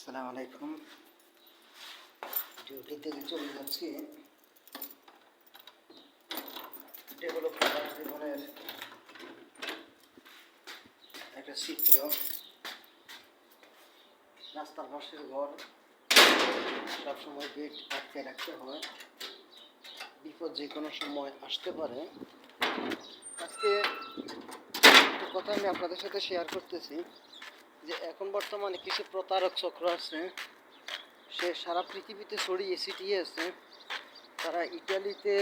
আসসালামু আলাইকুম। ডিউটি থেকে চলে যাচ্ছি। জীবনের একটা চিত্র। রাস্তার পাশের ঘর। সবসময় গেট আটকে রাখতে হয়। বিপদ যে কোনো সময় আসতে পারে। আজকে একটা কথা আমি আপনাদের সাথে শেয়ার করতেছি। যে এখন বর্তমানে কিছু প্রতারক চক্র আছে, সে সারা পৃথিবীতে ছড়িয়ে ছিটিয়ে আছে। তারা ইটালিতে,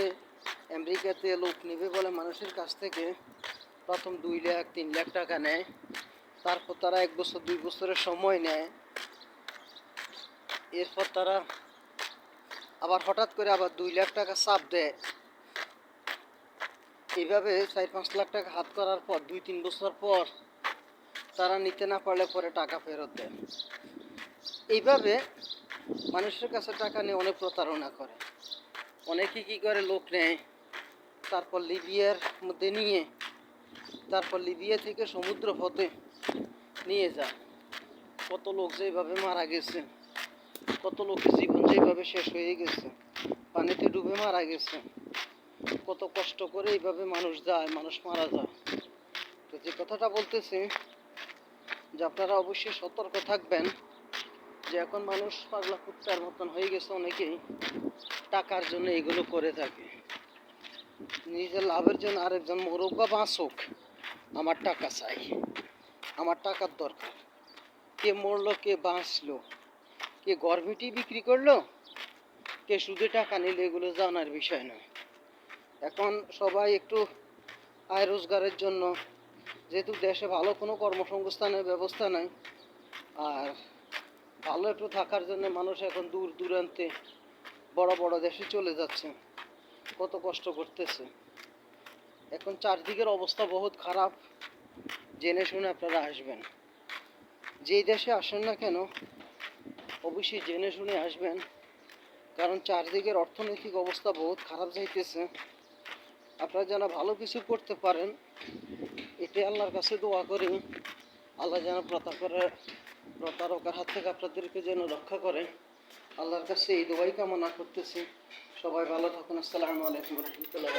আমেরিকাতে লোক নেবে বলে মানুষের কাছ থেকে প্রথম দুই লাখ, তিন লাখ টাকা নেয়। তারপর তারা এক বছর, দুই বছরের সময় নেয়। এরপর তারা আবার হঠাৎ করে আবার দুই লাখ টাকা চাপ দেয়। এইভাবে চার পাঁচ লাখ টাকা হাত করার পর, দুই, তিন বছর পর তারা নিতে না পারলে পরে টাকা ফেরত দেয়। এইভাবে মানুষের কাছে টাকা নিয়ে অনেক প্রতারণা করে। অনেকে কী করে? লোক নেয়। তারপর লিবিয়ার মধ্যে নিয়ে, তারপর লিবিয়া থেকে সমুদ্র পথে নিয়ে যায়। কত লোক যেভাবে মারা গেছে, কত লোকের জীবন যেভাবে শেষ হয়ে গেছে, পানিতে ডুবে মারা গেছে। কত কষ্ট করে এইভাবে মানুষ যায়, মানুষ মারা যায়। তো যে কথাটা বলতেছি যে আপনারা অবশ্যই সতর্ক থাকবেন যে এখন মানুষ পাগলা কুত্তার মতন হয়ে গেছে, অনেকেই টাকার জন্য এগুলো করে থাকে। নিজের লাভের জন্য আরেকজন মোরগ বা বাঁচুক, আমার টাকা চাই, আমার টাকার দরকার। কে মরলো, কে বাঁচলো, কে গরমিটি বিক্রি করল, কে সুদে টাকা নিলে, এগুলো জানার বিষয় নয়। এখন সবাই একটু আয় রোজগারের জন্য যেহেতু দেশে ভালো কোনো কর্মসংস্থানের ব্যবস্থা নাই, আর ভালো একটু থাকার জন্য মানুষ এখন দূর দূরান্তে বড় বড় দেশে চলে যাচ্ছে, কত কষ্ট করতেছে। এখন চারদিকের অবস্থা বহুত খারাপ, জেনে শুনে আপনারা আসবেন। যেই দেশে আসেন না কেন, অবশ্যই জেনে শুনে আসবেন, কারণ চারদিকের অর্থনৈতিক অবস্থা বহুত খারাপ যাইতেছে। আপনারা যেন ভালো কিছু করতে পারেন এটাই আল্লাহর কাছে দোয়া করি। আল্লাহ যেন প্রতাপের প্রতারকার হাত থেকে আপনাদেরকে যেন রক্ষা করে। আল্লাহর কাছে এই দোয়াই কামনা করতেছি। সবাই ভালো থাকুন। আসসালামু আলাইকুম রহমতুল্লাহ